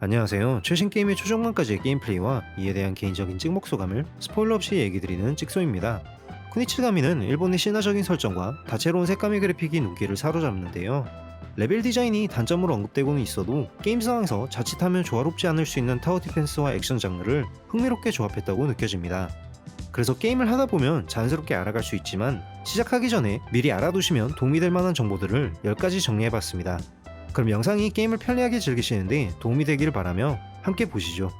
안녕하세요. 최신 게임의 초중반까지의 게임 플레이와 이에 대한 개인적인 찍먹 소감을 스포일러 없이 얘기 드리는 찍소입니다. 쿠니츠가미는 일본의 신화적인 설정과 다채로운 색감의 그래픽이 눈길을 사로잡는데요. 레벨 디자인이 단점으로 언급되고는 있어도 게임상에서 자칫하면 조화롭지 않을 수 있는 타워 디펜스와 액션 장르를 흥미롭게 조합했다고 느껴집니다. 그래서 게임을 하다 보면 자연스럽게 알아갈 수 있지만 시작하기 전에 미리 알아두시면 도움이 될 만한 정보들을 10가지 정리해봤습니다. 그럼 영상이 게임을 편리하게 즐기시는데 도움이 되기를 바라며 함께 보시죠.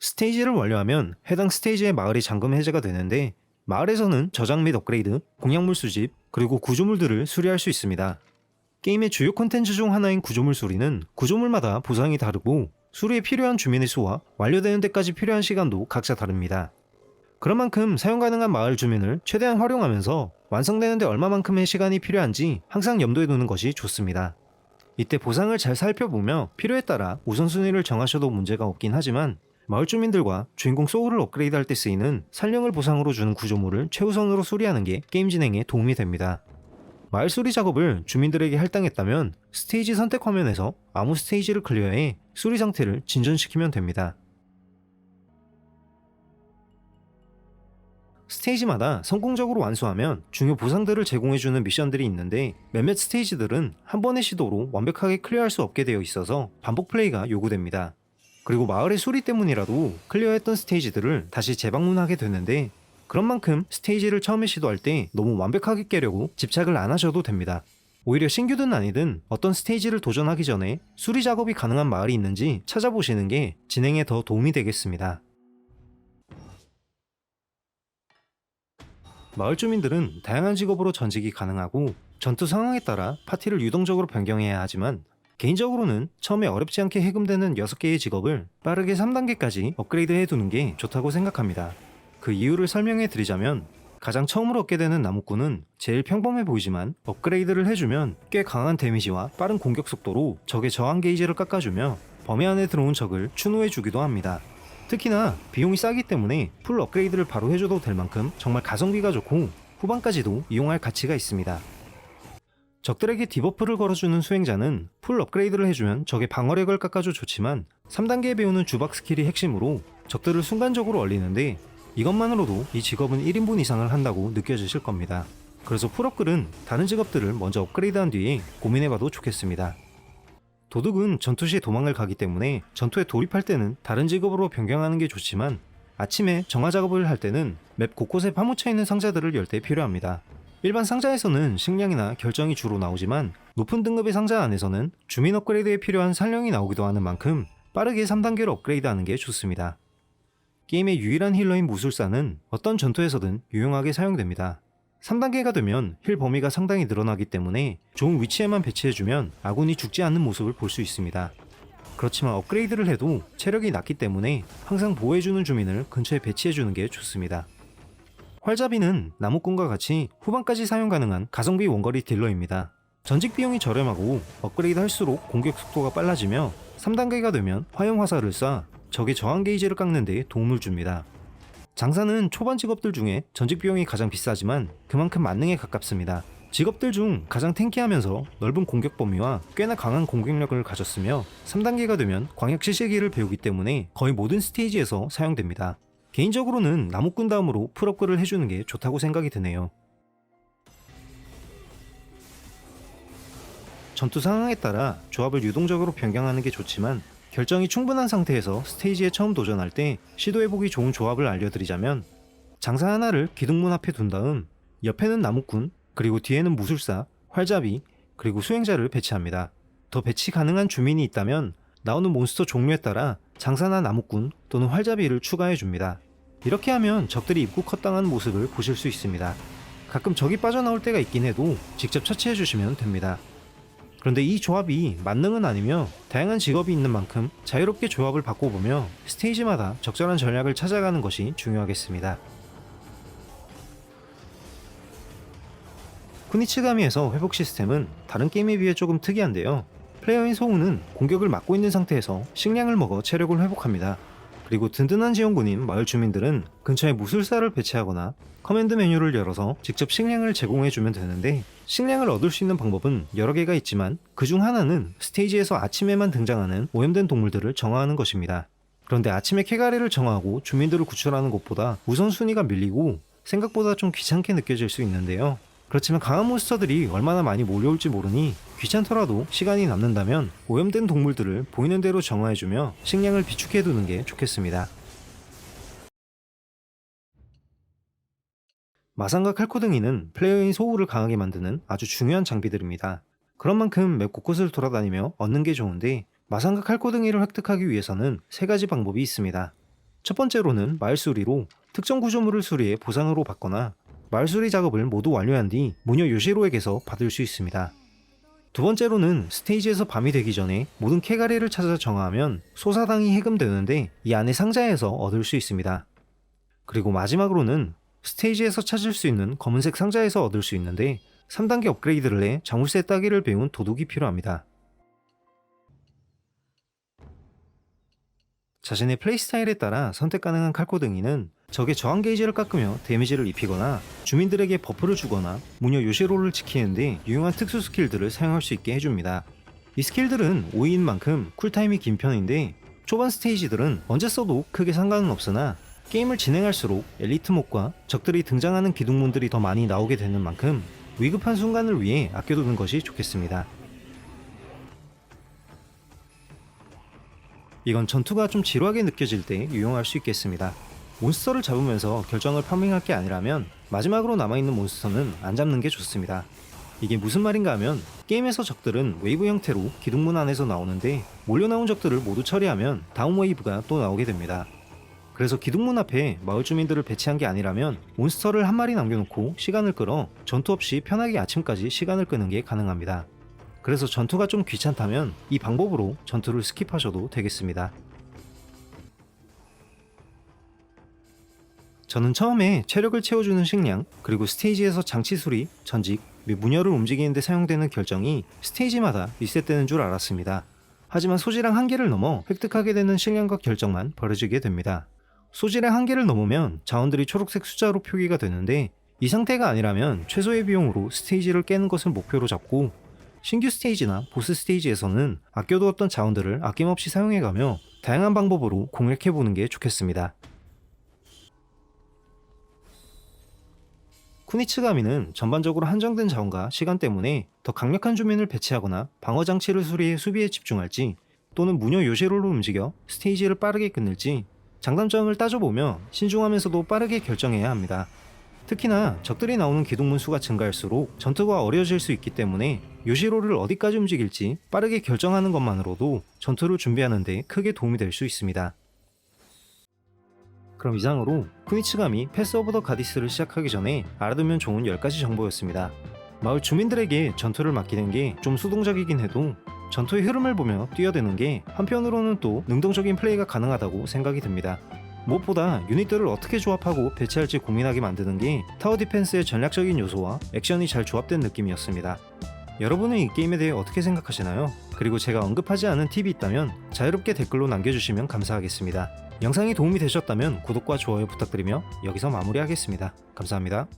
스테이지를 완료하면 해당 스테이지의 마을이 잠금 해제가 되는데 마을에서는 저장 및 업그레이드, 공약물 수집, 그리고 구조물들을 수리할 수 있습니다. 게임의 주요 콘텐츠 중 하나인 구조물 수리는 구조물마다 보상이 다르고 수리에 필요한 주민의 수와 완료되는 데까지 필요한 시간도 각자 다릅니다. 그런 만큼 사용 가능한 마을 주민을 최대한 활용하면서 완성되는데 얼마만큼의 시간이 필요한지 항상 염두에 두는 것이 좋습니다. 이때 보상을 잘 살펴보며 필요에 따라 우선순위를 정하셔도 문제가 없긴 하지만 마을 주민들과 주인공 소울을 업그레이드 할 때 쓰이는 산령을 보상으로 주는 구조물을 최우선으로 수리하는 게 게임 진행에 도움이 됩니다. 마을 수리 작업을 주민들에게 할당했다면 스테이지 선택 화면에서 아무 스테이지를 클리어해 수리 상태를 진전시키면 됩니다. 스테이지마다 성공적으로 완수하면 중요 보상들을 제공해주는 미션들이 있는데 몇몇 스테이지들은 한 번의 시도로 완벽하게 클리어할 수 없게 되어 있어서 반복 플레이가 요구됩니다. 그리고 마을의 수리 때문이라도 클리어했던 스테이지들을 다시 재방문하게 되는데 그런 만큼 스테이지를 처음에 시도할 때 너무 완벽하게 깨려고 집착을 안 하셔도 됩니다. 오히려 신규든 아니든 어떤 스테이지를 도전하기 전에 수리 작업이 가능한 마을이 있는지 찾아보시는 게 진행에 더 도움이 되겠습니다. 마을 주민들은 다양한 직업으로 전직이 가능하고 전투 상황에 따라 파티를 유동적으로 변경해야 하지만 개인적으로는 처음에 어렵지 않게 해금되는 6개의 직업을 빠르게 3단계까지 업그레이드 해두는 게 좋다고 생각합니다. 그 이유를 설명해 드리자면 가장 처음으로 얻게 되는 나무꾼은 제일 평범해 보이지만 업그레이드를 해주면 꽤 강한 데미지와 빠른 공격 속도로 적의 저항 게이지를 깎아주며 범위 안에 들어온 적을 추노해 주기도 합니다. 특히나 비용이 싸기 때문에 풀 업그레이드를 바로 해줘도 될 만큼 정말 가성비가 좋고 후반까지도 이용할 가치가 있습니다. 적들에게 디버프를 걸어주는 수행자는 풀 업그레이드를 해주면 적의 방어력을 깎아줘 좋지만 3단계에 배우는 주박 스킬이 핵심으로 적들을 순간적으로 얼리는데 이것만으로도 이 직업은 1인분 이상을 한다고 느껴지실 겁니다. 그래서 풀업글은 다른 직업들을 먼저 업그레이드한 뒤에 고민해봐도 좋겠습니다. 도둑은 전투 시 도망을 가기 때문에 전투에 돌입할 때는 다른 직업으로 변경하는 게 좋지만 아침에 정화 작업을 할 때는 맵 곳곳에 파묻혀 있는 상자들을 열 때 필요합니다. 일반 상자에서는 식량이나 결정이 주로 나오지만 높은 등급의 상자 안에서는 주민 업그레이드에 필요한 산령이 나오기도 하는 만큼 빠르게 3단계로 업그레이드하는 게 좋습니다. 게임의 유일한 힐러인 무술사는 어떤 전투에서든 유용하게 사용됩니다. 3단계가 되면 힐 범위가 상당히 늘어나기 때문에 좋은 위치에만 배치해주면 아군이 죽지 않는 모습을 볼 수 있습니다. 그렇지만 업그레이드를 해도 체력이 낮기 때문에 항상 보호해주는 주민을 근처에 배치해주는 게 좋습니다. 활잡이는 나무꾼과 같이 후반까지 사용 가능한 가성비 원거리 딜러입니다. 전직 비용이 저렴하고 업그레이드 할수록 공격 속도가 빨라지며 3단계가 되면 화염 화살을 쏴 적의 저항 게이지를 깎는 데 도움을 줍니다. 장사는 초반 직업들 중에 전직 비용이 가장 비싸지만 그만큼 만능에 가깝습니다. 직업들 중 가장 탱키하면서 넓은 공격 범위와 꽤나 강한 공격력을 가졌으며 3단계가 되면 광역 시시기를 배우기 때문에 거의 모든 스테이지에서 사용됩니다. 개인적으로는 나무꾼 다음으로 풀업글을 해주는 게 좋다고 생각이 드네요. 전투 상황에 따라 조합을 유동적으로 변경하는 게 좋지만 결정이 충분한 상태에서 스테이지에 처음 도전할 때 시도해보기 좋은 조합을 알려드리자면 장사 하나를 기둥문 앞에 둔 다음 옆에는 나무꾼 그리고 뒤에는 무술사, 활잡이 그리고 수행자를 배치합니다. 더 배치 가능한 주민이 있다면 나오는 몬스터 종류에 따라 장사나 나무꾼 또는 활잡이를 추가해 줍니다. 이렇게 하면 적들이 입구 컷당하는 모습을 보실 수 있습니다. 가끔 적이 빠져나올 때가 있긴 해도 직접 처치해 주시면 됩니다. 그런데 이 조합이 만능은 아니며 다양한 직업이 있는 만큼 자유롭게 조합을 바꿔보며 스테이지마다 적절한 전략을 찾아가는 것이 중요하겠습니다. 쿠니치가미에서 회복 시스템은 다른 게임에 비해 조금 특이한데요. 플레이어인 소우는 공격을 막고 있는 상태에서 식량을 먹어 체력을 회복합니다. 그리고 든든한 지원군인 마을 주민들은 근처에 무술사를 배치하거나 커맨드 메뉴를 열어서 직접 식량을 제공해주면 되는데 식량을 얻을 수 있는 방법은 여러 개가 있지만 그 중 하나는 스테이지에서 아침에만 등장하는 오염된 동물들을 정화하는 것입니다. 그런데 아침에 캐가리를 정하고 주민들을 구출하는 것보다 우선순위가 밀리고 생각보다 좀 귀찮게 느껴질 수 있는데요. 그렇지만 강한 몬스터들이 얼마나 많이 몰려올지 모르니 귀찮더라도 시간이 남는다면 오염된 동물들을 보이는 대로 정화해주며 식량을 비축해 두는 게 좋겠습니다. 마상과 칼코등이는 플레이어의 소울을 강하게 만드는 아주 중요한 장비들입니다. 그런 만큼 맵 곳곳을 돌아다니며 얻는 게 좋은데 마상과 칼코등이를 획득하기 위해서는 세 가지 방법이 있습니다. 첫 번째로는 마을 수리로 특정 구조물을 수리해 보상으로 받거나 마을 수리 작업을 모두 완료한 뒤 무녀 요시로에게서 받을 수 있습니다. 두 번째로는 스테이지에서 밤이 되기 전에 모든 캐가리를 찾아 정화하면 소사당이 해금되는데 이 안에 상자에서 얻을 수 있습니다. 그리고 마지막으로는 스테이지에서 찾을 수 있는 검은색 상자에서 얻을 수 있는데 3단계 업그레이드를 해 자물쇠 따기를 배운 도둑이 필요합니다. 자신의 플레이 스타일에 따라 선택 가능한 칼코등이는 적의 저항 게이지를 깎으며 데미지를 입히거나 주민들에게 버프를 주거나 무녀 요시로를 지키는 데 유용한 특수 스킬들을 사용할 수 있게 해줍니다. 이 스킬들은 5위인 만큼 쿨타임이 긴 편인데 초반 스테이지들은 언제 써도 크게 상관은 없으나 게임을 진행할수록 엘리트 몹과 적들이 등장하는 기둥문들이 더 많이 나오게 되는 만큼 위급한 순간을 위해 아껴두는 것이 좋겠습니다. 이건 전투가 좀 지루하게 느껴질 때 유용할 수 있겠습니다. 몬스터를 잡으면서 결정을 파밍할 게 아니라면 마지막으로 남아있는 몬스터는 안 잡는 게 좋습니다. 이게 무슨 말인가 하면 게임에서 적들은 웨이브 형태로 기둥문 안에서 나오는데 몰려 나온 적들을 모두 처리하면 다음 웨이브가 또 나오게 됩니다. 그래서 기둥문 앞에 마을 주민들을 배치한 게 아니라면 몬스터를 한 마리 남겨놓고 시간을 끌어 전투 없이 편하게 아침까지 시간을 끄는 게 가능합니다. 그래서 전투가 좀 귀찮다면 이 방법으로 전투를 스킵하셔도 되겠습니다. 저는 처음에 체력을 채워주는 식량, 그리고 스테이지에서 장치 수리, 전직, 및 문열을 움직이는데 사용되는 결정이 스테이지마다 리셋되는 줄 알았습니다. 하지만 소지량 한계를 넘어 획득하게 되는 식량과 결정만 벌어지게 됩니다. 소지량 한계를 넘으면 자원들이 초록색 숫자로 표기가 되는데 이 상태가 아니라면 최소의 비용으로 스테이지를 깨는 것을 목표로 잡고 신규 스테이지나 보스 스테이지에서는 아껴두었던 자원들을 아낌없이 사용해가며 다양한 방법으로 공략해보는 게 좋겠습니다. 쿠니츠가미는 전반적으로 한정된 자원과 시간 때문에 더 강력한 주민을 배치하거나 방어 장치를 수리해 수비에 집중할지 또는 무녀 요시로로 움직여 스테이지를 빠르게 끝낼지 장단점을 따져보며 신중하면서도 빠르게 결정해야 합니다. 특히나 적들이 나오는 기둥문 수가 증가할수록 전투가 어려워질 수 있기 때문에 요시로를 어디까지 움직일지 빠르게 결정하는 것만으로도 전투를 준비하는데 크게 도움이 될 수 있습니다. 그럼 이상으로 쿠니츠감이 패스 오브 더 가디스를 시작하기 전에 알아두면 좋은 10가지 정보였습니다. 마을 주민들에게 전투를 맡기는 게 좀 수동적이긴 해도 전투의 흐름을 보며 뛰어드는 게 한편으로는 또 능동적인 플레이가 가능하다고 생각이 듭니다. 무엇보다 유닛들을 어떻게 조합하고 배치할지 고민하게 만드는 게 타워 디펜스의 전략적인 요소와 액션이 잘 조합된 느낌이었습니다. 여러분은 이 게임에 대해 어떻게 생각하시나요? 그리고 제가 언급하지 않은 팁이 있다면 자유롭게 댓글로 남겨주시면 감사하겠습니다. 영상이 도움이 되셨다면 구독과 좋아요 부탁드리며 여기서 마무리하겠습니다. 감사합니다.